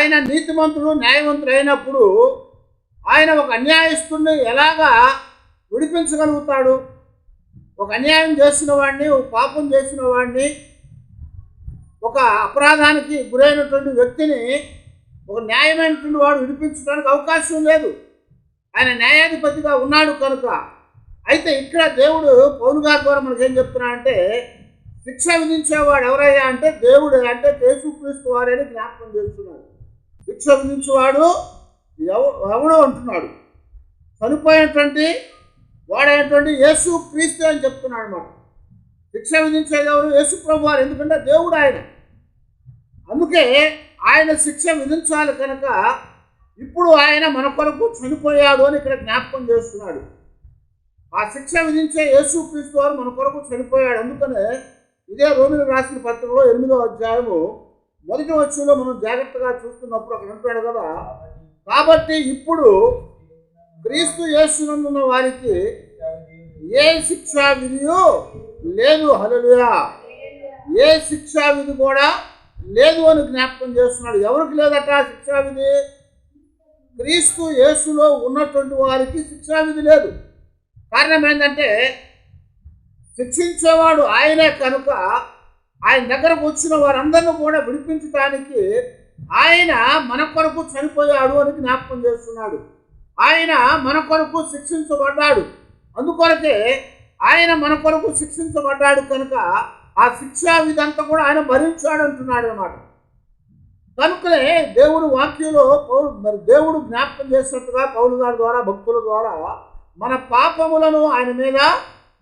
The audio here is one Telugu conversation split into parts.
ఆయన నీతిమంతుడు న్యాయవంతుడు అయినప్పుడు ఆయన ఒక అన్యాయస్తుడిని ఎలాగా విడిపించగలుగుతాడు? ఒక అన్యాయం చేసిన వాడిని ఒక పాపం చేసిన వాడిని ఒక అపరాధానికి గురైనటువంటి వ్యక్తిని ఒక న్యాయమైనటువంటి వాడు విడిపించడానికి అవకాశం లేదు. ఆయన న్యాయాధిపతిగా ఉన్నాడు కనుక. అయితే ఇక్కడ దేవుడు పౌలు గారి ద్వారా మనకి ఏం చెప్తున్నాడంటే శిక్ష విధించేవాడు ఎవరయ్యా అంటే దేవుడు అంటే యేసుక్రీస్తు వారని జ్ఞాపకం చేస్తున్నాడు. భిక్ష విధించేవాడు ఎవ ఎవడో అంటున్నాడు. చనిపోయినటువంటి వాడైనటువంటి యేసు క్రీస్తు అని చెప్తున్నాడు అన్నమాట. శిక్ష విధించేది ఎవరు? యేసు ప్రభు వారు ఎందుకంటే దేవుడు ఆయన. అందుకే ఆయన శిక్ష విధించాలి కనుక ఇప్పుడు ఆయన మన కొరకు చనిపోయాడు అని ఇక్కడ జ్ఞాపకం చేస్తున్నాడు. ఆ శిక్ష విధించే యేసు క్రీస్తు వారు మన కొరకు చనిపోయాడు. అందుకనే ఇదే రోమిలు రాసిన పత్రికలో ఎనిమిదో అధ్యాయము మొదటి వచ్చంలో మనం జాగ్రత్తగా చూస్తున్నప్పుడు అక్కడ అంటాడు కదా. కాబట్టి ఇప్పుడు క్రీస్తు యేసునందున్న వారికి ఏ శిక్షా విధియో లేదు. హలలుయా ఏ శిక్షా విధి కూడా లేదు అని జ్ఞాపకం చేస్తున్నాడు. ఎవరికి లేదట శిక్షా విధి? క్రీస్తు యేసులో ఉన్నటువంటి వారికి శిక్షా విధి లేదు. కారణం ఏంటంటే శిక్షించేవాడు ఆయనే కనుక ఆయన దగ్గరకు వచ్చిన వారందరినీ కూడా విడిపించడానికి ఆయన మన కొరకు చనిపోయాడు అని జ్ఞాపకం చేస్తున్నాడు. ఆయన మన కొరకు శిక్షించబడ్డాడు. అందుకొరకే ఆయన మన కొరకు శిక్షించబడ్డాడు కనుక ఆ శిక్షా విధంతా కూడా ఆయన భరించాడు అంటున్నాడు అనమాట కనుకనే దేవుడు వాక్యంలో పౌరు మరి దేవుడు జ్ఞాపకం చేసినట్టుగా పౌరు గారి ద్వారా భక్తుల ద్వారా మన పాపములను ఆయన మీద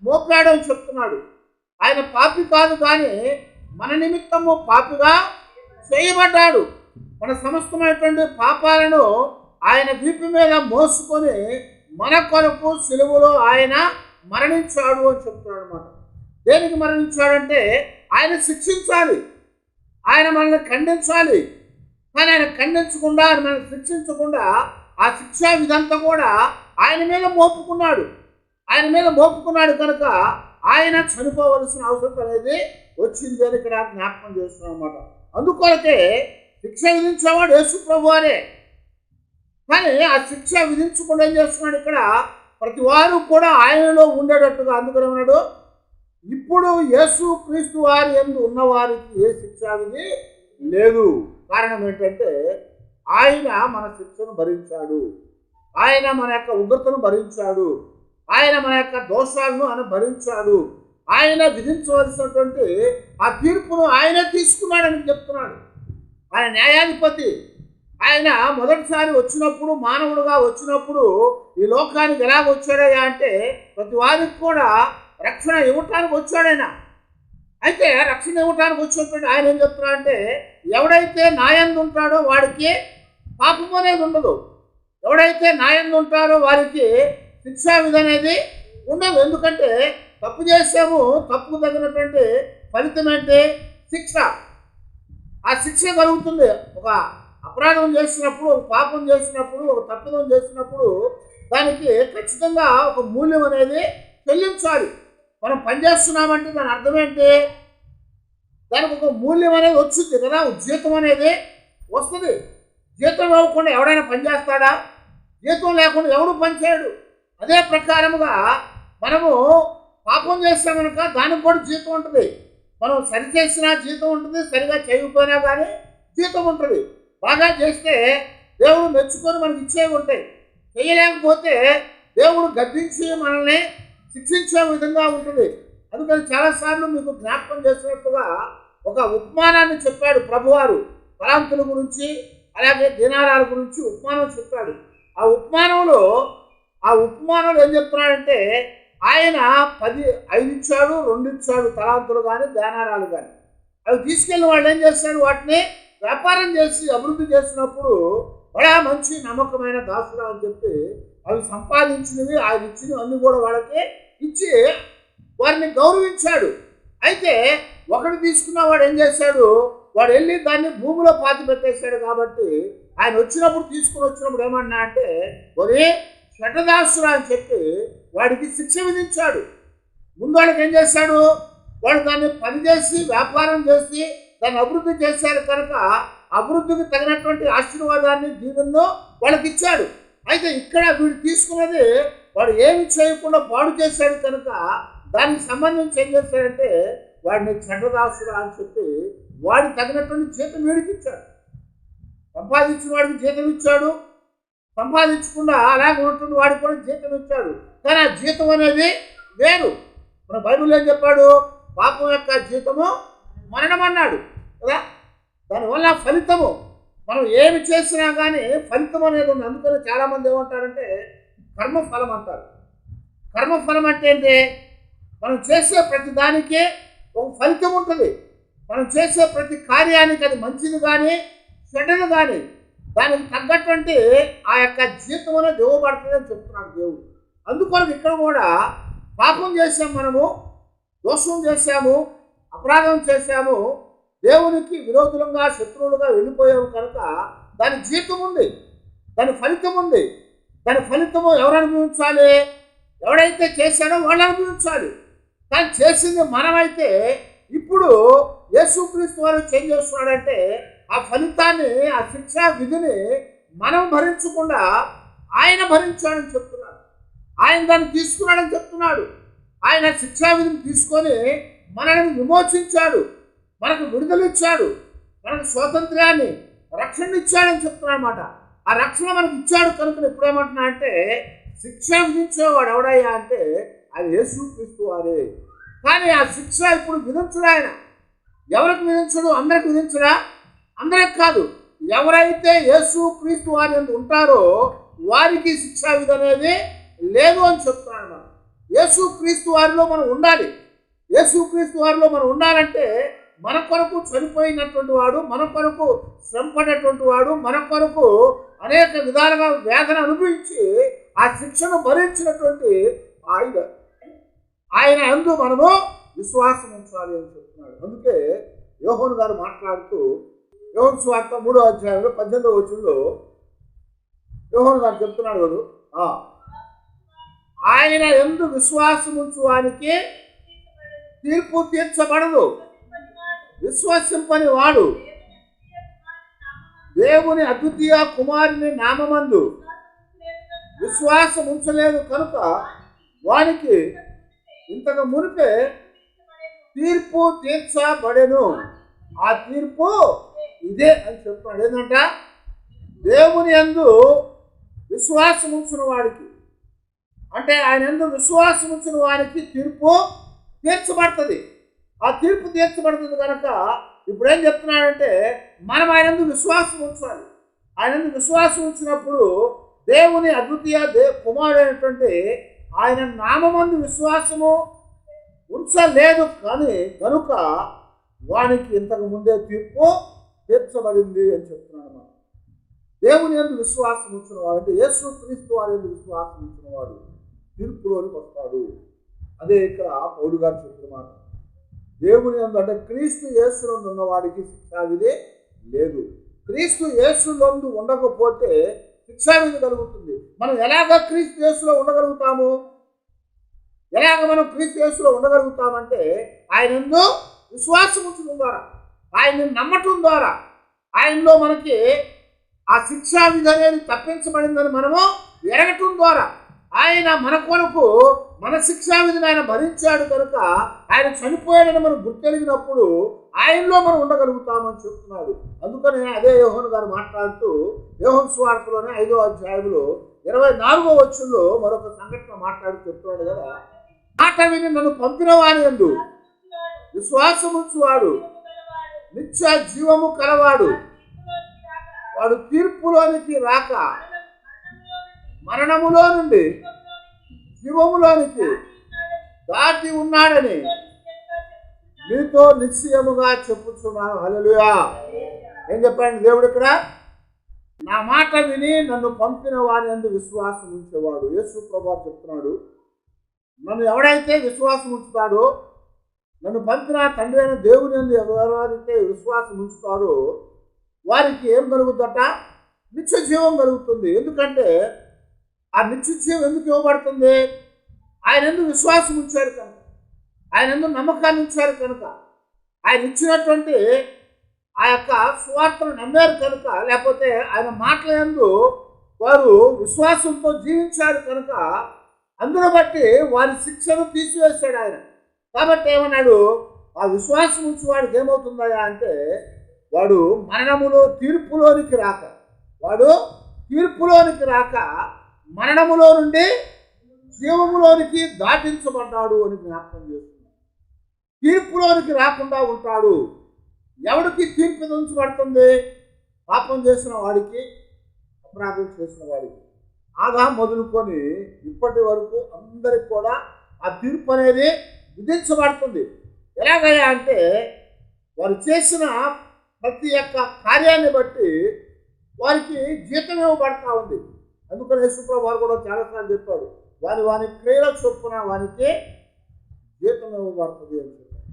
మోపాడని చెప్తున్నాడు. ఆయన పాపి కాదు కానీ మన నిమిత్తము పాపిగా చేయబడ్డాడు. మన సమస్తమైనటువంటి పాపాలను ఆయన వీపు మీద మోసుకొని మన కొరకు సెలువులో ఆయన మరణించాడు అని చెప్తున్నాడు అనమాట దేనికి మరణించాడంటే ఆయన శిక్షించాలి. ఆయన మనల్ని ఖండించాలి. కానీ ఆయన ఖండించకుండా ఆయన మనల్ని శిక్షించకుండా ఆ శిక్షా విధంతా కూడా ఆయన మీద మోపుకున్నాడు. ఆయన మీద మోపుకున్నాడు కనుక ఆయన చనిపోవలసిన అవసరం అనేది వచ్చింది అని ఇక్కడ జ్ఞాపకం చేస్తున్నాం అనమాట అందుకొరకే శిక్ష విధించేవాడు యేసు ప్రభువారే. కానీ ఆ శిక్ష విధించకుండా ఏం చేస్తున్నాడు ఇక్కడ? ప్రతి వారు కూడా ఆయనలో ఉండేటట్టుగా అందుకని ఉన్నాడు. ఇప్పుడు యేసు క్రీస్తు వారి ఎందు ఉన్నవారికి ఏ శిక్ష విధి లేదు. కారణం ఏంటంటే ఆయన మన శిక్షను భరించాడు. ఆయన మన యొక్క ఉగ్రతను భరించాడు. ఆయన మన యొక్క దోషాలను ఆయన భరించాడు ఆయన విధించవలసినటువంటి ఆ తీర్పును ఆయనే తీసుకున్నాడని చెప్తున్నాడు. ఆయన న్యాయాధిపతి. ఆయన మొదటిసారి వచ్చినప్పుడు మానవుడుగా వచ్చినప్పుడు ఈ లోకానికి ఎలా వచ్చాడయ్యా అంటే ప్రతి వారికి కూడా రక్షణ ఇవ్వటానికి వచ్చాడాయన. అయితే రక్షణ ఇవ్వటానికి వచ్చినటువంటి ఆయన ఏం చెప్తున్నా అంటే ఎవడైతే నాయందు ఉంటాడో వాడికి పాపం అనేది ఉండదు. ఎవడైతే నాయందు ఉంటారో వారికి శిక్షా విధి అనేది ఉండదు. ఎందుకంటే తప్పు చేసాము తప్పుకు తగినటువంటి ఫలితం ఏంటి? శిక్ష. ఆ శిక్ష కలుగుతుంది. ఒక అపరాధం చేసినప్పుడు ఒక పాపం చేసినప్పుడు ఒక తప్పిదం చేసినప్పుడు దానికి ఖచ్చితంగా ఒక మూల్యం అనేది చెల్లించాలి. మనం పనిచేస్తున్నామంటే దాని అర్థం ఏంటి? దానికి ఒక మూల్యం అనేది వచ్చింది కదా. జీతం అనేది వస్తుంది. జీతం ఇవ్వకుండా ఎవడైనా పనిచేస్తాడా జీతం లేకుండా ఎవడు పనిచేయడు అదే ప్రకారముగా మనము పాపం చేస్తాం కనుక దానికి కూడా జీతం ఉంటుంది. మనం సరి చేసినా జీతం ఉంటుంది సరిగా చేయకపోయినా కానీ జీతం ఉంటుంది. బాగా చేస్తే దేవుడు మెచ్చుకొని మనకి ఇచ్చేవి ఉంటాయి. చేయలేకపోతే దేవుడు గద్దించి మనల్ని శిక్షించే విధంగా ఉంటుంది. అందుకని చాలాసార్లు మీకు జ్ఞాపకం చేసినట్టుగా ఒక ఉపమానాన్ని చెప్పాడు ప్రభువారు. పరాంతుల గురించి అలాగే దినారాల గురించి ఉపమానం చెప్పాడు. ఆ ఉపమానంలో ఆ ఉపమానంలో ఏం చెప్తున్నాడంటే ఆయన పది ఐదు ఇచ్చాడు రెండు ఇచ్చాడు తలాంతులు కానీ ధ్యానారాలు కానీ అవి తీసుకెళ్ళిన వాళ్ళు ఏం చేస్తాడు వాటిని వ్యాపారం చేసి అభివృద్ధి చేసినప్పుడు బడా మంచి నమ్మకమైన దాసుడు అని చెప్పి అవి సంపాదించినవి ఆయన ఇచ్చినవి అన్ని కూడా వాళ్ళకి ఇచ్చి వారిని గౌరవించాడు. అయితే ఒకడు తీసుకున్న వాడు ఏం చేశాడు? వాడు వెళ్ళి దాన్ని భూమిలో పాతి పెట్టేశాడు కాబట్టి ఆయన వచ్చినప్పుడు తీసుకుని వచ్చినప్పుడు ఏమన్నా అంటే ఒరే షటదాసురా అని చెప్పి వాడికి శిక్ష విధించాడు. ముందు వాడికి ఏం చేశాడు? వాడు దాన్ని పనిచేసి వ్యాపారం చేసి దాన్ని అభివృద్ధి చేశారు కనుక అభివృద్ధికి తగినటువంటి ఆశీర్వాదాన్ని దీవెనను వాళ్ళకి ఇచ్చాడు అయితే ఇక్కడ వీడు తీసుకున్నది వాడు ఏమి చేయకుండా పాడు చేశాడు కనుక దానికి సంబంధించి ఏం చేశాడంటే వాడిని చండదాసుడు అని చెప్పి వాడికి తగినటువంటి జీతం వీడికి ఇచ్చాడు సంపాదించిన వాడికి జీతం ఇచ్చాడు. సంపాదించకుండా అలాగే ఉంటుంది వాడికి కూడా జీతం ఇచ్చాడు. కానీ ఆ జీతం అనేది వేరు. మన బైబిల్ ఏం చెప్పాడు? పాపం యొక్క జీతము మరణం అన్నాడు కదా? దానివల్ల ఫలితము. మనం ఏమి చేసినా కానీ ఫలితం అనేది ఉంది. అందుకని చాలామంది ఏమంటారంటే కర్మఫలం అంటారు. కర్మఫలం అంటే ఏంటి? మనం చేసే ప్రతి దానికి ఒక ఫలితం ఉంటుంది. మనం చేసే ప్రతి కార్యానికి అది మంచిది కానీ చెడ్డది కానీ దానికి తగ్గటువంటి ఆ యొక్క జీతం అనేది ఇవ్వబడుతుందని చెప్తున్నాడు దేవుడు. అందుకొరకు ఇక్కడ కూడా పాపం చేసాము మనము దోషం చేశాము అపరాధం చేశాము దేవునికి విరోధులంగా శత్రువులుగా వెళ్ళిపోయాము కనుక దాని జీతం ఉంది దాని ఫలితం ఉంది. దాని ఫలితము ఎవరు అనుభవించాలి? ఎవడైతే చేశాడో వాళ్ళు అనుభవించాలి. కానీ చేసింది మనమైతే ఇప్పుడు యేసుక్రీస్తు వారు చేంజ్ చేస్తున్నాడంటే ఆ ఫలితాన్ని ఆ శిక్షా విధిని మనం భరించకుండా ఆయన భరించాడని చెప్తున్నాడు. ఆయన దాన్ని తీసుకున్నాడని చెప్తున్నాడు. ఆయన శిక్షా విధిని తీసుకొని మనల్ని విమోచించాడు. మనకు విడుదలిచ్చాడు మనకు స్వాతంత్ర్యాన్ని రక్షణ ఇచ్చాడని చెప్తున్నాడనమాట ఆ రక్షణ మనకు ఇచ్చాడు కనుక ఎప్పుడేమంటున్నా అంటే శిక్ష విధించేవాడు ఎవడయ్యా అంటే అది యేసు క్రీస్తు వారే. కానీ ఆ శిక్ష ఇప్పుడు విధించడు ఆయన. ఎవరికి విధించడు? అందరికి విధించడా? అందరికి కాదు ఎవరైతే యేసు క్రీస్తు వారి ఉంటారో వారికి శిక్షా విధి అనేది లేదు అని చెప్తున్నాను మనం. యేసు క్రీస్తు వారిలో మనం ఉండాలి. యేసు క్రీస్తు వారిలో మనం ఉండాలంటే మన కొరకు చనిపోయినటువంటి వాడు మన కొరకు శ్రమపడేటువంటి వాడు మన కొరకు అనేక విధాలుగా వేదన అనుభవించి ఆ శిక్షను భరించినటువంటి ఆయన. ఆయన అందు మనము విశ్వాసం ఉంచాలి అని చెప్తున్నాడు. అందుకే యోహోన్ గారు మాట్లాడుతూ యోహన్ స్వార్థ మూడో అధ్యాయంలో పద్దెనిమిదో వచ్చంలో యోహన్ గారు చెప్తున్నాడు కదా. ఆ, ఆయన ఎందు విశ్వాసం ఉంచువానికి తీర్పు తీర్చబడదు. విశ్వసింపని వాడు దేవుని అద్వితీయ కుమారుని నామమందు విశ్వాసం ఉంచలేదు కనుక వానికి ఇంతకు మునిపే తీర్పు తీర్చబడెను. ఆ తీర్పు ఇదే అని చెప్తున్నాడు. ఏంటంట? దేవుని యందు విశ్వాసం ఉంచిన వాడికి. అంటే ఆయన ఎందు విశ్వాసం ఉంచిన వారికి తీర్పు తీర్చబడుతుంది. ఆ తీర్పు తీర్చబడుతుంది కనుక ఇప్పుడు ఏం చెప్తున్నాడంటే మనం ఆయన ఎందు విశ్వాసం ఉంచాలి. ఆయన ఎందు విశ్వాసం ఉంచినప్పుడు దేవుని అద్వితీయ దే కుమారుడైనటువంటి ఆయన నామందు విశ్వాసము ఉంచలేదు కానీ కనుక వానికి ఇంతకు ముందే తీర్పు తీర్చబడింది అని చెప్తున్నాడు మనం దేవుని ఎందు విశ్వాసం ఉంచిన వాడు అంటే యేసు క్రీస్తు వారి ఎందు విశ్వాసం ఉంచినవాడు తీర్పులోనికి వస్తాడు. అదే ఇక్కడ పౌడు గారు చెప్తున్న మాట. దేవుని ఎందు అంటే క్రీస్తు యేసులందు ఉన్నవాడికి శిక్షావిధి లేదు. క్రీస్తు యేసులందు ఉండకపోతే శిక్షావిధి కలుగుతుంది. మనం ఎలాగ క్రీస్తు యేసులో ఉండగలుగుతాము? ఎలాగ మనం క్రీస్తు యేసులో ఉండగలుగుతామంటే ఆయన ఎందు విశ్వాసం ఉంచడం ద్వారా ఆయన్ని నమ్మటం ద్వారా ఆయనలో మనకి ఆ శిక్షా విధి అనేది తప్పించబడిందని మనము ఎరగటం ద్వారా ఆయన మన కొరకు మన శిక్షా విధిని ఆయన భరించాడు కనుక ఆయన చనిపోయాడని మనం గుర్తెరిగినప్పుడు ఆయనలో మనం ఉండగలుగుతామని చెప్తున్నాడు. అందుకని అదే యోహన్ గారు మాట్లాడుతూ యోహన్ స్వార్థలోనే ఐదో అధ్యాయంలో ఇరవై నాలుగో వచ్చుల్లో మరొక సంఘటన మాట్లాడుతూ చెప్తున్నాడు కదా. మాట విని నన్ను పంపిన వాని ఎందు వాడు నిత్య జీవము కలవాడు వాడు తీర్పులోనికి రాక మరణములో నుండి జీవములోనికి దాటి ఉన్నాడని మీతో నిశ్చయముగా చెప్పుచున్నాను. హలలుయా ఏం చెప్పండి దేవుడు ఇక్కడ? నా మాట విని నన్ను పంపిన వారి అందు విశ్వాసం ఉంచేవాడు యేసు ప్రభా చెప్తున్నాడు. నన్ను ఎవడైతే విశ్వాసం ఉంచుతాడో నన్ను పంపిన తండ్రి అయిన దేవుని ఎందు ఎవరైతే విశ్వాసం ఉంచుతారో వారికి ఏం కలుగుతుందట? నిత్య జీవం కలుగుతుంది. ఎందుకంటే ఆ నిత్య జీవం ఎందుకు ఇవ్వబడుతుంది? ఆయన ఎందుకు విశ్వాసం ఉంచారు కనుక. ఆయన ఎందుకు నమ్మకాన్ని ఉంచారు కనుక. ఆయన ఇచ్చినటువంటి ఆ యొక్క స్వార్థను నమ్మారు కనుక. లేకపోతే ఆయన మాటలందు వారు విశ్వాసంతో జీవించారు కనుక. అందును బట్టి వారి శిక్షను తీసివేశాడు ఆయన. కాబట్టి ఏమన్నాడు? ఆ విశ్వాసం ఉంచి వాడికి ఏమవుతుందా అంటే వాడు మరణములో తీర్పులోనికి రాక వాడు తీర్పులోనికి రాక మరణములో నుండి జీవములోనికి దాటించబడ్డాడు అని జ్ఞాపకం చేస్తున్నాడు. తీర్పులోనికి రాకుండా ఉంటాడు. ఎవడికి తీర్పు ఉంచబడుతుంది పాపం చేసిన వాడికి అపరాధం చేసిన వాడికి. ఆదా మొదలుకొని ఇప్పటి వరకు అందరికి కూడా ఆ తీర్పు అనేది విధించబడుతుంది. ఎలాగయ్యా అంటే వారు చేసిన ప్రతి ఒక్క కార్యాన్ని బట్టి వారికి జీతం ఇవ్వబడతా ఉంది. అందుకని యేసుప్రభు వారు కూడా చాలాసార్లు చెప్పాడు వారి వారి క్రియల చొప్పున వారికి జీతం ఇవ్వబడుతుంది అని చెప్పాడు.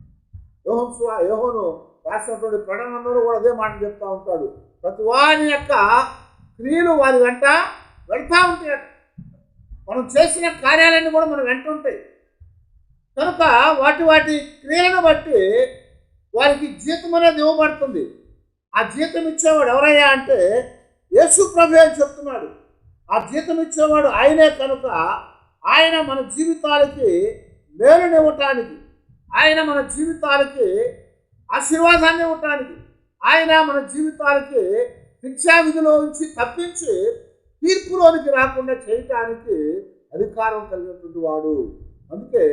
యోహన్ యోహోను రాసినటువంటి ప్రకటనలో కూడా అదే మాట చెప్తా ఉంటాడు. ప్రతి వారి యొక్క క్రియలు వారి వెంట వెళ్తూ ఉంటాయట. మనం చేసిన కార్యాలన్నీ కూడా మనం వెంట ఉంటాయి. కనుక వాటి వాటి క్రియలను బట్టి వారికి జీతం అనేది ఇవ్వబడుతుంది. ఆ జీతం ఇచ్చేవాడు ఎవరయ్యా అంటే యేసు ప్రభు అని చెప్తున్నాడు. ఆ జీతం ఇచ్చేవాడు ఆయనే కనుక ఆయన మన జీవితాలకి మేలునివ్వటానికి ఆయన మన జీవితాలకి ఆశీర్వాదాన్ని ఇవ్వటానికి ఆయన మన జీవితాలకి శిక్షా విధిలో ఉంచి తప్పించి తీర్పులోనికి రాకుండా చేయటానికి అధికారం కలిగినటువంటి వాడు. అందుకే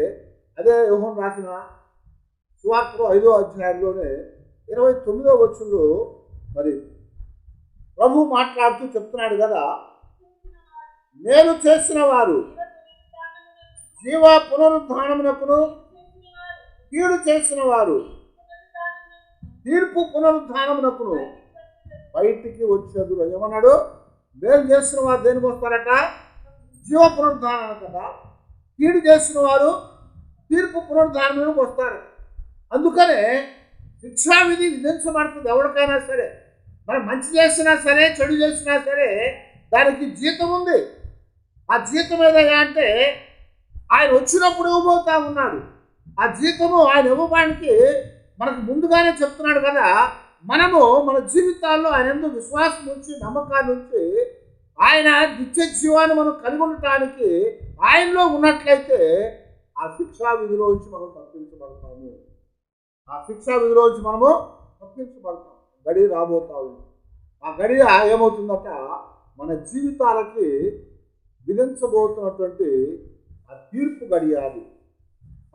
అదే వ్యూహం రాసిన సువార్తలో ఐదో అధ్యాయంలోనే ఇరవై తొమ్మిదో వచ్చుల్లో మరి ప్రభు మాట్లాడుతూ చెప్తున్నాడు కదా మేలు చేసిన వారు జీవ పునరుద్ధానమునకును కీడు చేసిన వారు తీర్పు పునరుద్ధానమునకును బయటికి వచ్చేదురు. ఏమన్నాడు? మేలు చేసిన వారు దేనికి వస్తారట? జీవ పునరుద్ధానం కదా కీడు చేసిన వారు తీర్పు పునరుద్ధారణకు వస్తారు. అందుకనే శిక్షావిధి విధించబడుతుంది ఎవరికైనా సరే. మనం మంచి చేసినా సరే చెడు చేసినా సరే దానికి జీతం ఉంది. ఆ జీతం ఏదైనా అంటే ఆయన వచ్చినప్పుడు ఇవ్వబోతా ఉన్నాడు. ఆ జీతము ఆయన ఇవ్వడానికి మనకు ముందుగానే చెప్తున్నాడు కదా మనము మన జీవితాల్లో ఆయన ఎందుకు విశ్వాసం ఉంచి నమ్మకాన్ని ఉంచి ఆయన నిత్య జీవాన్ని మనం కలిగి ఉండటానికి ఆయనలో ఉన్నట్లయితే ఆ శిక్షా విధిలోంచి మనం తప్పించబడతాము. ఆ శిక్షా విధిలోంచి మనము తప్పించబడతాం గడి రాబోతా ఉంది. ఆ గడియ ఏమవుతుందట? మన జీవితాలకి విధించబోతున్నటువంటి ఆ తీర్పు గడియ అది.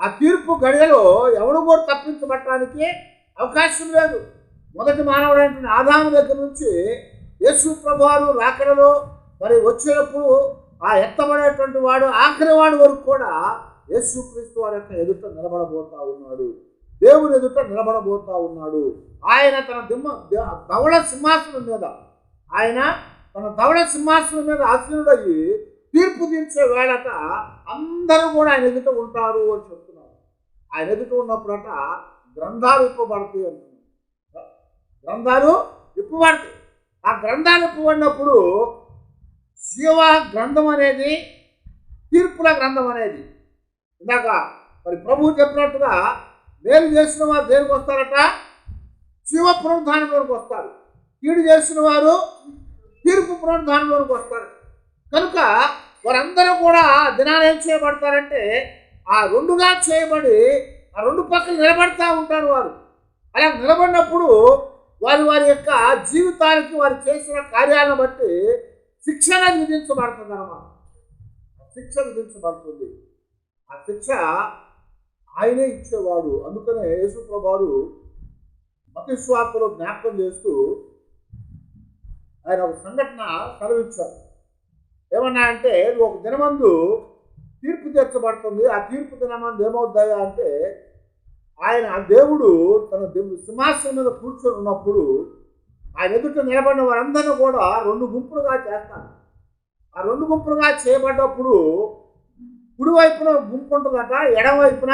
ఆ తీర్పు గడియలో ఎవడు కూడా తప్పించబట్టడానికి అవకాశం లేదు. మొదటి మానవుడైనటువంటి ఆదాము దగ్గర నుంచి యేసు ప్రభువారు రాకడలో మరి వచ్చేటప్పుడు ఆ ఎత్తబడేటువంటి వాడు ఆఖరి వాడి వరకు కూడా యేసుక్రీస్తు వారి యొక్క ఎదుట నిలబడబోతా ఉన్నాడు. దేవుని ఎదుట నిలబడబోతా ఉన్నాడు. ఆయన తన దిమ్మ ధవళ సింహాసనం మీద ఆయన తన ధవళ సింహాసనం మీద ఆసీనుడయ్యి తీర్పు తీర్చే వేళట అందరూ కూడా ఆయన ఎదుట ఉంటారు అని చెప్తున్నారు. ఆయన ఎదుట ఉన్నప్పుడట గ్రంథాలు ఇప్పబడతాయి అంటున్నారు. గ్రంథాలు ఇప్పబడతాయి ఆ గ్రంథాలు ఇప్పబడినప్పుడు శివ గ్రంథం అనేది తీర్పుల గ్రంథం అనేది ఇందాక మరి ప్రభువు చెప్పినట్టుగా మేలు చేసిన వారు దేనికి వస్తారట? శివ పునరుద్ధానంలోనికి వస్తారు. కీడు చేసిన వారు తీర్పు పునరుద్ధానంలోనికి వస్తారు. కనుక వారందరూ కూడా దినాలు ఏం చేయబడతారంటే ఆ రెండుగా చేయబడి ఆ రెండు పక్కలు నిలబడతా ఉంటారు వారు. అలా నిలబడినప్పుడు వారి వారి యొక్క జీవితానికి వారు చేసిన కార్యాలను బట్టి శిక్షణ విధించబడుతుంది అన్నమాట శిక్ష విధించబడుతుంది. ఆ శిక్ష ఆయనే ఇచ్చేవాడు. అందుకనే యేసుప్రభారు మతస్వార్తలో జ్ఞాపకం చేస్తూ ఆయన ఒక సంఘటన సెలవిచ్చారు. ఏమన్నా అంటే ఒక దినమందు తీర్పు తీర్చబడుతుంది. ఆ తీర్పు దినమందు ఏమవుతాయా? అంటే ఆయన ఆ దేవుడు తన దేవుడు సింహాసనం మీద కూర్చొని ఉన్నప్పుడు ఆయన ఎదుట నిలబడిన వారందరినీ కూడా రెండు గుంపులుగా చేస్తాడు. ఆ రెండు గుంపులుగా చేయబడ్డప్పుడు కుడివైపున ఒక గుంపు ఉంటుందట ఎడవైపున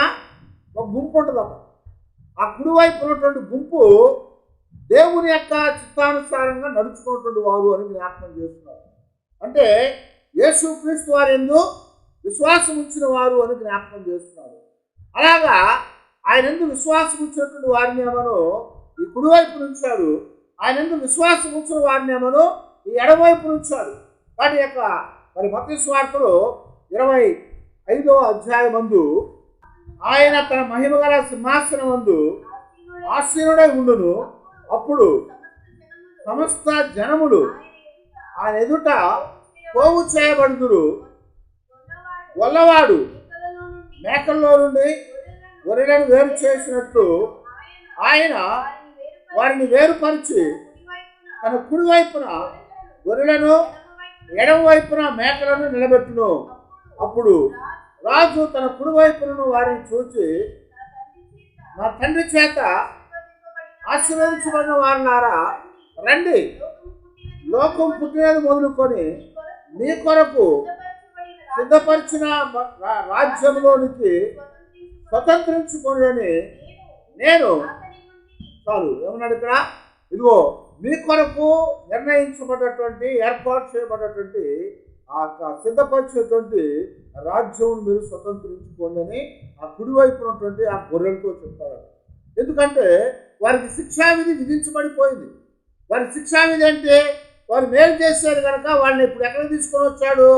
ఒక గుంపు ఉంటుందట. ఆ కుడివైపు ఉన్నటువంటి గుంపు దేవుని యొక్క చిత్తానుసారంగా నడుచుకున్నటువంటి వారు అని జ్ఞాపకం చేస్తున్నారు. అంటే యేసు క్రీస్తు ఎందు విశ్వాసం ఉంచిన వారు అని జ్ఞాపకం చేస్తున్నారు. అలాగా ఆయన ఎందు విశ్వాసం ఉంచినటువంటి వారిని ఏమను ఈ కుడివైపు నుంచాడు ఆయన ఎందుకు విశ్వాసం ఉంచిన వారినేమో ఈ ఎడవైపు నుంచాడు వాటి యొక్క మరి మత స్వార్థలో ఇరవై ఐదో అధ్యాయమందు ఆయన తన మహిమ గల సింహాసనం మందు ఉండును. అప్పుడు సమస్త జనములు ఆయన ఎదుట పోగు చేయబడుదురు. వల్లవాడు మేకల్లో నుండి గొర్రెలను వేరు చేసినట్టు ఆయన వారిని వేరుపరిచి తన కుడి వైపున గొర్రెలను ఎడమ వైపున మేకలను నిలబెట్టును. అప్పుడు రాజు తన కుడివైపులను వారిని చూచి నా తండ్రి చేత ఆశీర్వదించబడిన వారినారా రండి. లోకం పుట్టినది మొదలుకొని మీ కొరకు సిద్ధపరిచిన రాజ్యంలోనికి స్వతంత్రించుకోనని నేను చాలు. ఏమన్నాడు ఇక్కడ? ఇదిగో మీ కొరకు నిర్ణయించబడ్డటువంటి ఏర్పాటు చేయబడ్డటువంటి ఆ యొక్క సిద్ధపరిచేటువంటి రాజ్యం మీరు స్వతంత్రించుకోండి అని ఆ కుడివైపు ఉన్నటువంటి ఆ గొర్రెలతో చెప్తాడు ఎందుకంటే వారికి శిక్షావిధి విధించబడిపోయింది. వారి శిక్షావిధి అంటే వారు మేలు చేశారు కనుక వాళ్ళని ఇప్పుడు ఎక్కడ తీసుకొని వచ్చాడు?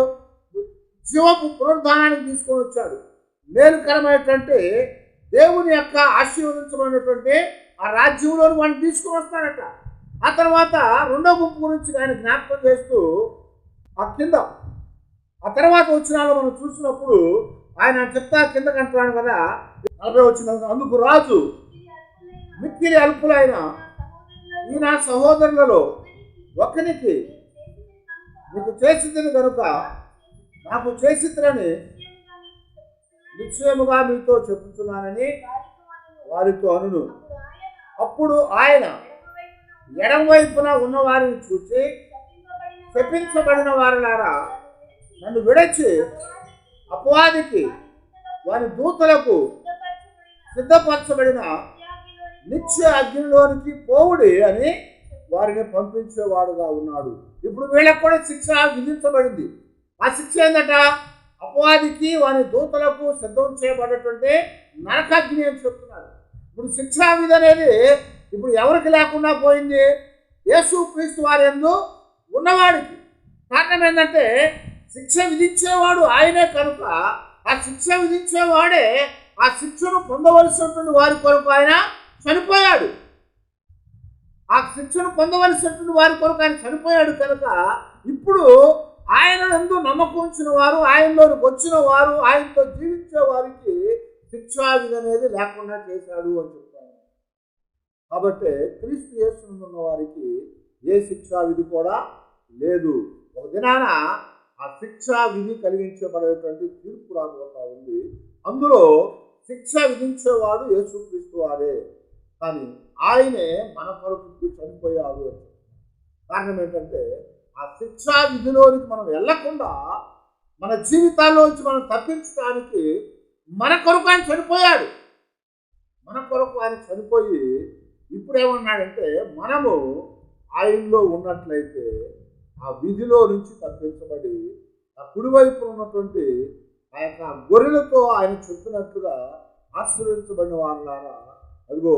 జీవపు పునరుద్ధానానికి తీసుకొని వచ్చాడు. మేలుకరమైనటువంటి దేవుని యొక్క ఆశీర్వదించబడినటువంటి ఆ రాజ్యంలోని వాళ్ళని తీసుకొని వస్తాడట. ఆ తర్వాత రెండో గుంపు గురించి ఆయన జ్ఞాపకం చేస్తూ ఆ కింద. ఆ తర్వాత వచ్చిన మనం చూసినప్పుడు ఆయన చెప్తా కింద కంటున్నాడు కదా. నలభై వచ్చిన అందుకు రాజు మిక్కిలి అల్పులైన ఈ నా సహోదరులలో ఒకరికి నీకు చేసిందని కనుక నాకు చేసిద్రని నిశ్చయముగా మీతో చెప్పుతున్నానని వారితో అనును. అప్పుడు ఆయన ఎడం వైపున ఉన్న వారిని చూసి శపించబడిన వారులారా నన్ను విడచి అపవాదికి వారి దూతలకు సిద్ధపరచబడిన నిత్య అగ్నిలోనికి పోవుడి అని వారిని పంపించేవాడుగా ఉన్నాడు. ఇప్పుడు వీళ్ళకు కూడా శిక్ష విధించబడింది. ఆ శిక్ష ఏందట? అపవాదికి వారి దూతలకు సిద్ధం చేయబడేటువంటి నరకాగ్ని అని చెప్తున్నారు. ఇప్పుడు శిక్షా విధి అనేది ఇప్పుడు ఎవరికి లేకుండా పోయింది? యేసు క్రీస్తు వారి ఎందు ఉన్నవాడికి. కారణం ఏంటంటే శిక్ష విధించేవాడు ఆయనే కనుక ఆ శిక్ష విధించేవాడే ఆ శిక్షను పొందవలసినటువంటి వారి కొరకు ఆయన చనిపోయాడు. ఆ శిక్షను పొందవలసినటువంటి వారి కొరకు ఆయన చనిపోయాడు కనుక ఇప్పుడు ఆయన ఎందు నమ్మకం ఉంచిన వారు ఆయనలోకి వచ్చిన వారు ఆయనతో జీవించే వారికి శిక్షా విధి అనేది లేకుండా చేశాడు అని చెప్తాను కాబట్టి క్రీస్తు చేస్తున్న వారికి ఏ శిక్షా విధి కూడా లేదు. ఒక దినాన ఆ శిక్షా విధి కలిగించబడేటువంటి తీర్పు రాబోతా ఉంది. అందులో శిక్ష విధించేవాడు యేసుక్రీస్తు వారే. కానీ ఆయనే మన కొరకు చనిపోయాడు అని కారణం ఏంటంటే ఆ శిక్షా విధిలోనికి మనం వెళ్ళకుండా మన జీవితాల్లోంచి మనం తప్పించడానికి మన కొరకు ఆయన చనిపోయాడు. మన కొరకు ఆయన చనిపోయి ఇప్పుడు ఏమన్నాడంటే మనము ఆయనలో ఉన్నట్లయితే ఆ విధిలో నుంచి తప్పించబడి ఆ కుడివైపు ఉన్నటువంటి ఆ యొక్క గొర్రెలతో ఆయన చెప్పినట్టుగా ఆశీర్వించబడిన వారులారా అదిగో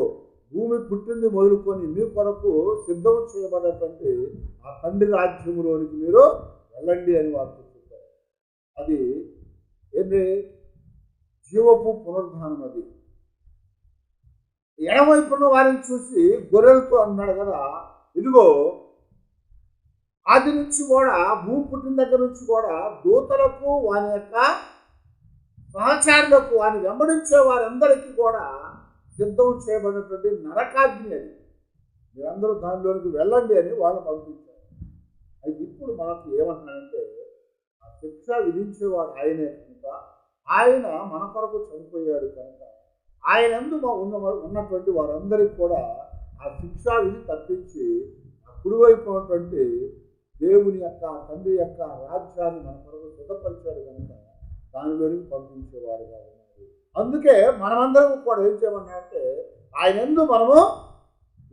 భూమి పుట్టింది మొదలుకొని మీ కొరకు సిద్ధం చేయబడినటువంటి ఆ తండ్రి రాజ్యంలోనికి మీరు వెళ్ళండి అని వారు చెప్తుంటారు అది ఏంటి? జీవపు పునరుద్ధానం అది. ఎడమవైపున్న వారిని చూసి గొర్రెలతో అన్నాడు కదా ఇదిగో ఆది నుంచి కూడా భూమి పుట్టిన దగ్గర నుంచి కూడా దూతలకు వాని యొక్క సహచారులకు వాని వెంబడించే వారందరికీ కూడా సిద్ధం చేయబడినటువంటి నరకాగ్ని అది. మీరందరూ దానిలోనికి వెళ్ళండి అని వాళ్ళు పంపించారు. అయితే ఇప్పుడు మనకు ఏమంటున్నాడంటే ఆ శిక్ష విధించేవాడు ఆయనే కనుక ఆయన మన కొరకు చనిపోయాడు కనుక ఆయన ఎందు ఉన్న ఉన్నటువంటి వారందరికీ కూడా ఆ శిక్షా విధి తప్పించి ఆ కుడివైపు ఉన్నటువంటి దేవుని యొక్క తండ్రి యొక్క రాజ్యాన్ని మన కొరకు సిద్ధపరిచాడు కనుక దానిలోనికి పంపించేవాడుగా ఉన్నాడు అందుకే మనమందరం కూడా ఏం చేయమన్నాడంటే ఆయన ఎందు మనము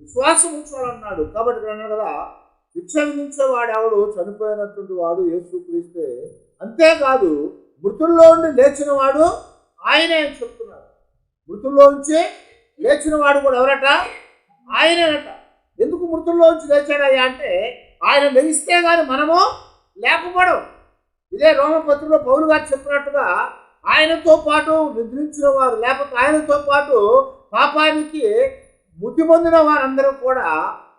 విశ్వాసం ఉంచాలన్నాడు. కాబట్టి ఇక్కడ అన్నాడు కదా శిక్ష విధించేవాడు ఎవడు? చనిపోయినటువంటి వాడు యేసు క్రీస్తే. అంతేకాదు మృతుల్లో ఉండి లేచిన వాడు ఆయనే అని చెప్తున్నాడు మృతుల్లో నుంచి లేచిన వాడు కూడా ఎవరట? ఆయనేనట. ఎందుకు మృతుల్లో మృతుల్లోంచి లేచాడయ్యా అంటే ఆయన లెగిస్తే కానీ మనము లేకపోవడం ఇదే రోమపత్రిలో పౌరు గారు చెప్పినట్టుగా ఆయనతో పాటు నిద్రించిన వారు లేకపోతే ఆయనతో పాటు పాపానికి మృతి పొందిన వారందరూ కూడా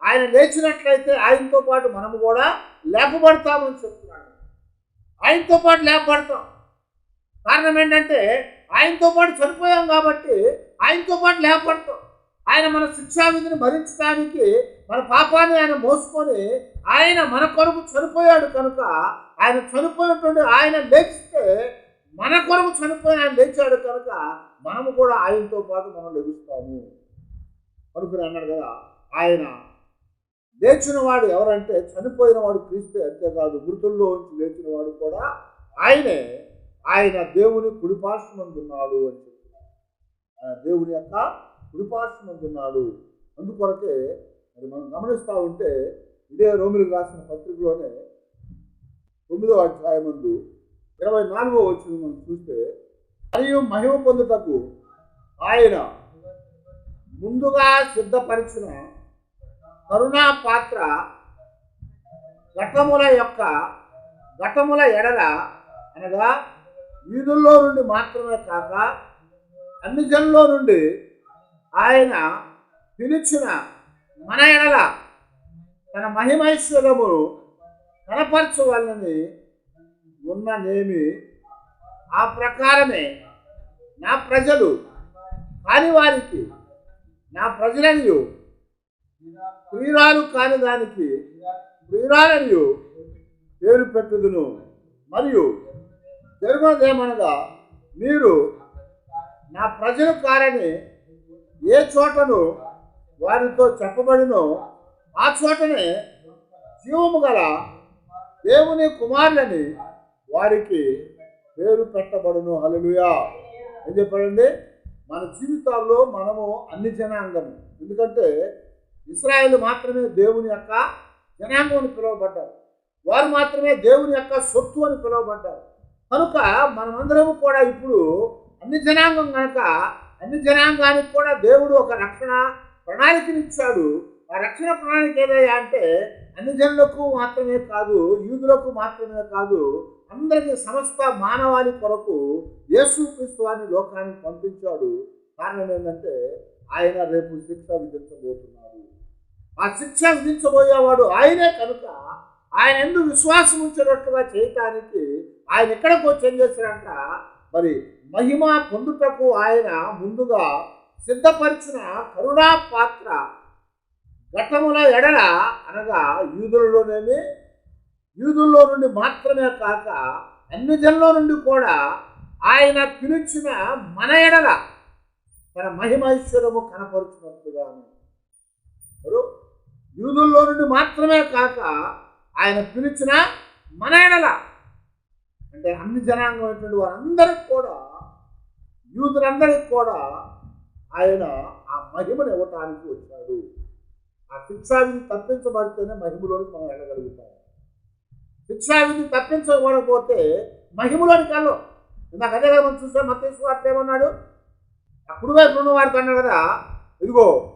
ఆయన లేచినట్లయితే ఆయనతో పాటు మనము కూడా లేపబడతామని చెప్తున్నాడు. ఆయనతో పాటు లేపబడతాం. కారణం ఏంటంటే ఆయనతో పాటు చనిపోయాం కాబట్టి ఆయనతో పాటు లేపబడతాం. ఆయన మన శిక్షా విధిని భరించడానికి మన పాపాన్ని ఆయన మోసుకొని ఆయన మన కొరకు చనిపోయాడు కనుక ఆయన చనిపోయినటువంటి ఆయన లేచితే మన కొరకు చనిపోయిన ఆయన లేచాడు కనుక మనము కూడా ఆయనతో పాటు మనం లభిస్తాము అనుకుని అన్నాడు కదా ఆయన లేచిన వాడు ఎవరంటే చనిపోయిన వాడు క్రీస్తే అంతేకాదు మృతుల్లో నుంచి లేచిన వాడు కూడా ఆయనే. ఆయన దేవుని కుడిపార్శ్వమందున్నాడు అని చెప్తున్నారు ఆయన దేవుని యొక్క కుడిపార్శ్వమందున్నాడు అందుకొరకే మరి మనం గమనిస్తూ ఉంటే ఇదే రోమిలకు రాసిన పత్రికలోనే చాయ ముందు ఇరవై నాలుగో వచ్చిన మనం చూస్తే మరియు మహిమ పొందుటకు ఆయన ముందుగా సిద్ధపరిచిన కరుణా పాత్ర ఘటముల యొక్క ఘటముల ఎడల అనగా వీధుల్లో నుండి మాత్రమే కాక అన్ని జనుల్లో నుండి ఆయన పిలిచిన మన ఎడల తన మహిమైశ్వరము కనపరచవాలని ఉన్ననేమి ఆ ప్రకారమే నా ప్రజలు కాని వారికి నా ప్రజలను ప్రియురాలు కాని దానికి ప్రియురాలను పేరు పెట్టుదును. మరియు జరుగునదేమనగా మీరు నా ప్రజలు కారని ఏ చోటను వారితో చెప్పబడినో. ఆ చోటనే జీవము గల దేవుని కుమారులని వారికి పేరు పెట్టబడును. హలలుయా ఏం చెప్పాడండి మన జీవితాల్లో మనము అన్ని జనాంగము. ఎందుకంటే ఇస్రాయేల్ మాత్రమే దేవుని యొక్క జనాంగం అని పిలువబడ్డారు. వారు మాత్రమే దేవుని యొక్క సొత్తు అని పిలువబడ్డారు. కనుక మనమందరము కూడా ఇప్పుడు అన్ని జనాంగం కనుక అన్ని జనాంగానికి కూడా దేవుడు ఒక రక్షణ ప్రణాళికనిచ్చాడు. ఆ రక్షణ ప్రణాళిక ఏదయ్యా అంటే అన్ని జనులకు మాత్రమే కాదు యూదులకు మాత్రమే కాదు అందరికీ సమస్త మానవాళి కొరకు యేసు వారిని లోకానికి పంపించాడు. కారణం ఏంటంటే ఆయన రేపు శిక్ష విధించబోతున్నాడు. ఆ శిక్ష విధించబోయేవాడు ఆయనే కనుక ఆయన ఎందుకు విశ్వాసం ఉంచేటట్టుగా చేయటానికి ఆయన ఎక్కడికి వచ్చి ఏం చేశాడంట. మరి మహిమ పొందుటకు ఆయన ముందుగా సిద్ధపరిచిన కరుణా పాత్ర ఘటముల ఎడల అనగా యూదులలోనేమి యూదుల్లో నుండి మాత్రమే కాక అన్ని జన్లో నుండి కూడా ఆయన పిలిచిన మన ఎడల తన మహిమైశ్వరము కనపరుచినట్టుగాను యూదుల్లో నుండి మాత్రమే కాక ఆయన పిలిచిన మన ఎడల. అంటే అన్ని జనాంగమైనటువంటి వారందరికి కూడా యూదులందరికి కూడా ఆయన ఆ మహిమను ఇవ్వటానికి వచ్చాడు. ఆ శిక్షావిధి తప్పించబడితేనే మహిమలోనికి మనం వెళ్ళగలుగుతాం. శిక్షావిధి తప్పించబడకపోతే మహిమలోనికి వెళ్ళం. ఇందాక అదే కదా మనం చూసాం మతేశ్వ వార్త ఏమన్నాడు? ఆ కుడివైపు ఉన్న వారికి అన్నాడు కదా ఇదిగో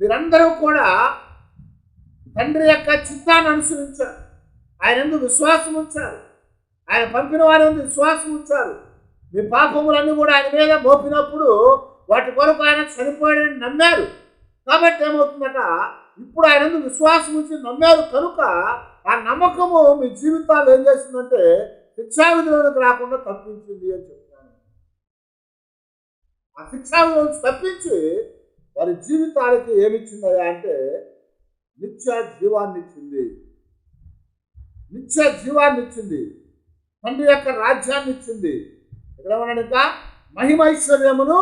మీరందరూ కూడా తండ్రి యొక్క చిత్తాన్ని అనుసరించారు. ఆయన ఎందుకు విశ్వాసం ఉంచారు. ఆయన పంపిన వారి ఎందుకు విశ్వాసం ఉంచారు. మీ పాపములన్నీ కూడా ఆయన మీద మోపినప్పుడు వాటి కొరకు ఆయన చనిపోయాడని నమ్మారు. కాబట్టి ఏమవుతుందట? ఇప్పుడు ఆయన విశ్వాసం ఉంచి నమ్మారు కనుక ఆ నమ్మకము మీ జీవితాలు ఏం చేస్తుందంటే శిక్షావిధులకు రాకుండా తప్పించింది అని చెప్తాను ఆ శిక్షావిధి తప్పించి వారి జీవితాలకి ఏమిచ్చిందయ్యా అంటే నిత్య జీవాన్ని ఇచ్చింది నిత్య జీవాన్ని ఇచ్చింది తండ్రి యొక్క రాజ్యాన్ని ఇచ్చింది ఇక్కడ ఏమన్నాడు ఇంకా మహిమైశ్వర్యమును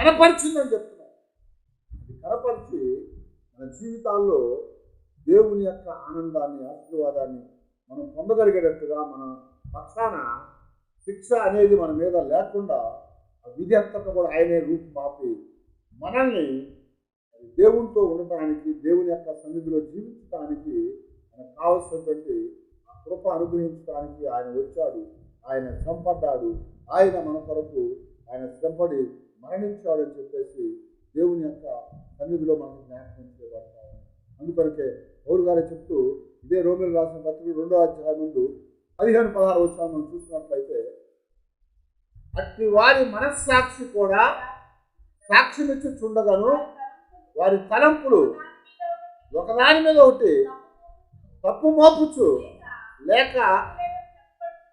కనపరిచిందని చెప్తున్నారు. అది కనపరిచి మన జీవితాల్లో దేవుని యొక్క ఆనందాన్ని ఆశీర్వాదాన్ని మనం పొందగలిగేటట్టుగా మన పక్షాన శిక్ష అనేది మన మీద లేకుండా ఆ విధి అంతటా కూడా ఆయనే రూపు మాపి మనల్ని దేవునితో ఉండటానికి దేవుని యొక్క సన్నిధిలో జీవించడానికి మనకు కావలసినటువంటి ఆ కృప అనుగ్రహించడానికి ఆయన వచ్చాడు. ఆయన శ్రమపడ్డాడు. ఆయన మన కొరకు ఆయన శ్రమపడి మరణించాడు అని చెప్పేసి దేవుని యొక్క సన్నిధిలో మనకు జ్ఞాపకం చేయవాలి అందుకొరకే పౌరు గారు చెప్తూ ఇదే రోమిలు రాసిన పత్రిక రెండో అధ్యాయం ముందు పదిహేను పదహారు వచ్చాను మనం చూసినట్లయితే అట్టి వారి మనస్సాక్షి కూడా సాక్ష్యమిచ్చి చూడగాను వారి తలంపులు ఒకదాని మీద ఒకటి తప్పు మోపుచు లేక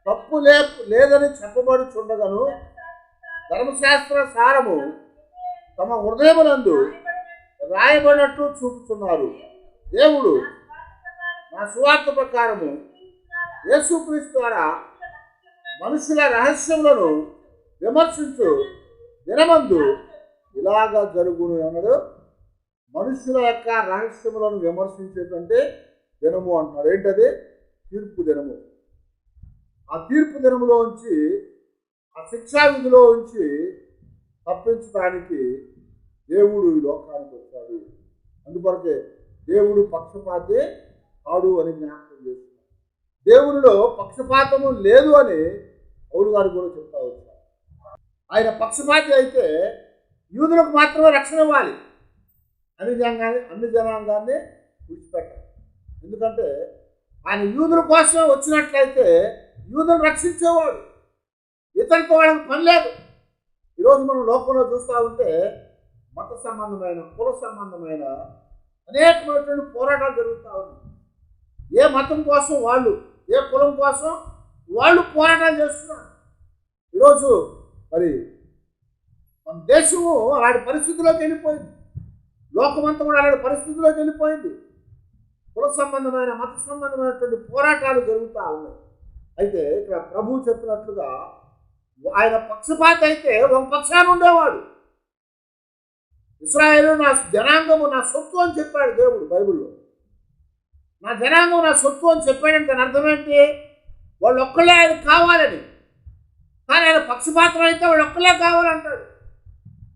తప్పు లే లేదని చూడగాను ధర్మశాస్త్ర సారము తమ హృదయమునందు రాయబడినట్లు చూపుతున్నారు. దేవుడు నా సువార్త ప్రకారము యేసుక్రీస్తు ద్వారా మనుషుల రహస్యములను విమర్శించు దినమందు ఇలాగా జరుగును అన్నాడు. మనుషుల యొక్క రహస్యములను విమర్శించేటువంటి దినము అంటున్నాడు. ఏంటది? తీర్పు దినము. ఆ తీర్పు దినములోంచి ఆ శిక్షా విధిలో ఉంచి తప్పించడానికి దేవుడు ఈ లోకానికి వచ్చాడు. అందుకొరకే దేవుడు పక్షపాతి కాడు అని జ్ఞాపకం చేస్తున్నాడు. దేవుడిలో పక్షపాతము లేదు అని పౌరు గారు కూడా చెప్తా వచ్చారు. ఆయన పక్షపాతి అయితే యూదులకు మాత్రమే రక్షణ ఇవ్వాలి. అన్ని జనాన్ని అన్ని జనాంగాన్ని విడిచిపెట్టాలి. ఎందుకంటే ఆయన యూదుల కోసం వచ్చినట్లయితే యూదులు రక్షించేవాడు. ఇతరులతో వాళ్ళకి పని లేదు. ఈరోజు మనం లోకంలో చూస్తూ ఉంటే మత సంబంధమైన కుల సంబంధమైన అనేకమైనటువంటి పోరాటాలు జరుగుతూ ఉన్నాయి. ఏ మతం కోసం వాళ్ళు ఏ కులం కోసం వాళ్ళు పోరాటాలు చేస్తున్నారు. ఈరోజు మరి మన దేశము అలాంటి పరిస్థితిలోకి వెళ్ళిపోయింది. లోకమంతా కూడా అలాంటి పరిస్థితిలోకి వెళ్ళిపోయింది. కుల సంబంధమైన మత సంబంధమైనటువంటి పోరాటాలు జరుగుతూ ఉన్నాయి. అయితే ఇక్కడ ప్రభువు చెప్పినట్లుగా ఆయన పక్షపాతి అయితే ఒక పక్షాన ఉండేవాడు. ఇస్రాయేల్ నా జనాంగము నా సొత్తు అని చెప్పాడు దేవుడు బైబిల్లో. నా జనాంగం నా సొత్తు అని చెప్పాడంటే దాని అర్థం ఏంటి? వాళ్ళు ఒక్కలే ఆయన కావాలని. కానీ ఆయన పక్షపాతం అయితే వాళ్ళు ఒక్కలే కావాలంటాడు.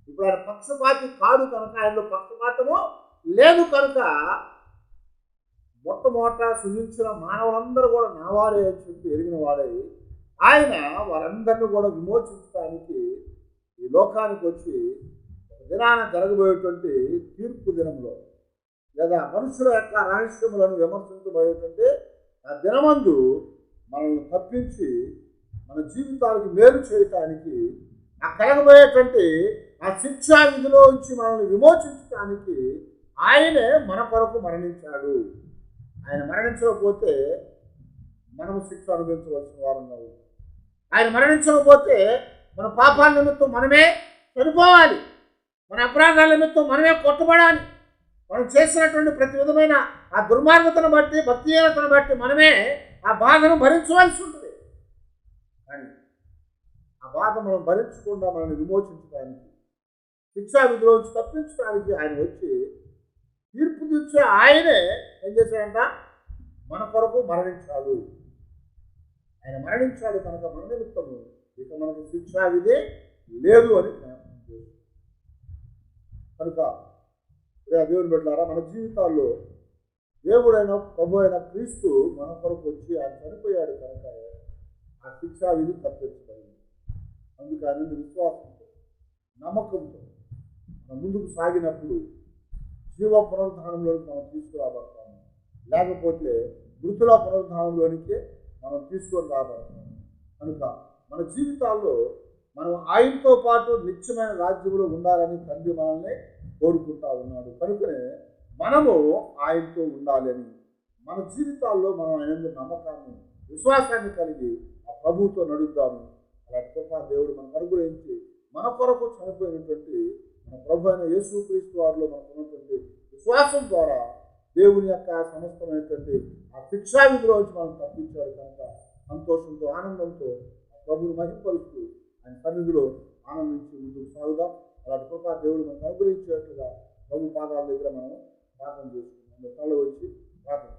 ఇప్పుడు ఆయన పక్షపాతి కాడు కనుక ఆయనలో పక్షపాతము లేదు కనుక మొట్టమొదట సృజించిన మానవులందరూ కూడా నావారే అని చెప్పి ఎరిగిన వాడే ఆయన వారందరినీ కూడా విమోచించడానికి ఈ లోకానికి వచ్చి దినాన జరగబోయేటువంటి తీర్పు దినంలో లేదా మనుషుల యొక్క రహస్యములను విమర్శించబోయేటువంటి ఆ దినమందు మనల్ని తప్పించి మన జీవితాలకు మేలు చేయటానికి ఆ కలగబోయేటువంటి ఆ శిక్షా విధిలో ఉంచి మనల్ని విమోచించడానికి ఆయనే మన కొరకు మరణించాడు. ఆయన మరణించకపోతే మనము శిక్ష అనుభవించవలసిన వారు ఆయన మరణించకపోతే మన పాపాల నిమిత్తం మనమే చనిపోవాలి. మన అపరాధాల నిమిత్తం మనమే కొట్టబడాలి. మనం చేసినటువంటి ప్రతి విధమైన ఆ దుర్మార్గతను బట్టి భక్తిహీనతను బట్టి మనమే ఆ బాధను భరించవలసి ఉంటుంది. కానీ ఆ బాధ మనం భరించకుండా మనల్ని విమోచించడానికి శిక్షా విధిలోంచి తప్పించడానికి ఆయన వచ్చి తీర్పు తీర్చే ఆయనే ఏం చేశాడంట? మన కొరకు మరణించాడు. ఆయన మరణించాడు కనుక మన నిమిత్తము ఇక మనకు శిక్షా విధే లేదు అని జ్ఞాపకం కనుక దేవుని పెట్టారా మన జీవితాల్లో దేవుడైన ప్రభు అయిన క్రీస్తు మన కొరకు వచ్చి ఆయన చనిపోయాడు కనుక ఆ శిక్షా విధి తప్పించబడింది. అందుకే ఆయన విశ్వాసంతో నమ్మకంతో మనం ముందుకు సాగినప్పుడు జీవ పునరుద్ధానంలోనికి మనం తీసుకురాబడతాము. లేకపోతే మృతుల పునరుద్ధానంలోనికే మనం తీసుకొని రాబడతాము కనుక మన జీవితాల్లో మనం ఆయనతో పాటు నిత్యమైన రాజ్యంలో ఉండాలని తండ్రి మనల్ని కోరుకుంటా ఉన్నాడు. కనుకనే మనము ఆయనతో ఉండాలని మన జీవితాల్లో మనం ఆయన నమ్మకాన్ని విశ్వాసాన్ని కలిగి ఆ ప్రభువుతో నడుద్దాము. అలాంటి కృపా దేవుడు మనకు అనుగ్రహించి మన కొరకు చనిపోయినటువంటి మన ప్రభు అయిన యేసుక్రీస్తు వారిలో మనకు ఉన్నటువంటి విశ్వాసం ద్వారా దేవుని యొక్క సమస్తమైనటువంటి ఆ శిక్షా విధిలోంచి మనం తప్పించాడు కనుక సంతోషంతో ఆనందంతో ఆ ప్రభుని మహింపరుస్తూ ఆయన సన్నిధిలో ఆనందించి ముందుకు సాగుదాం. అలాంటి కృపా దేవుడు మనకు అనుగ్రహించేట్టుగా ప్రభు పాదాల దగ్గర మనం ప్రార్థన చేసుకుందాం. కళ్ళు వచ్చి ప్రార్థన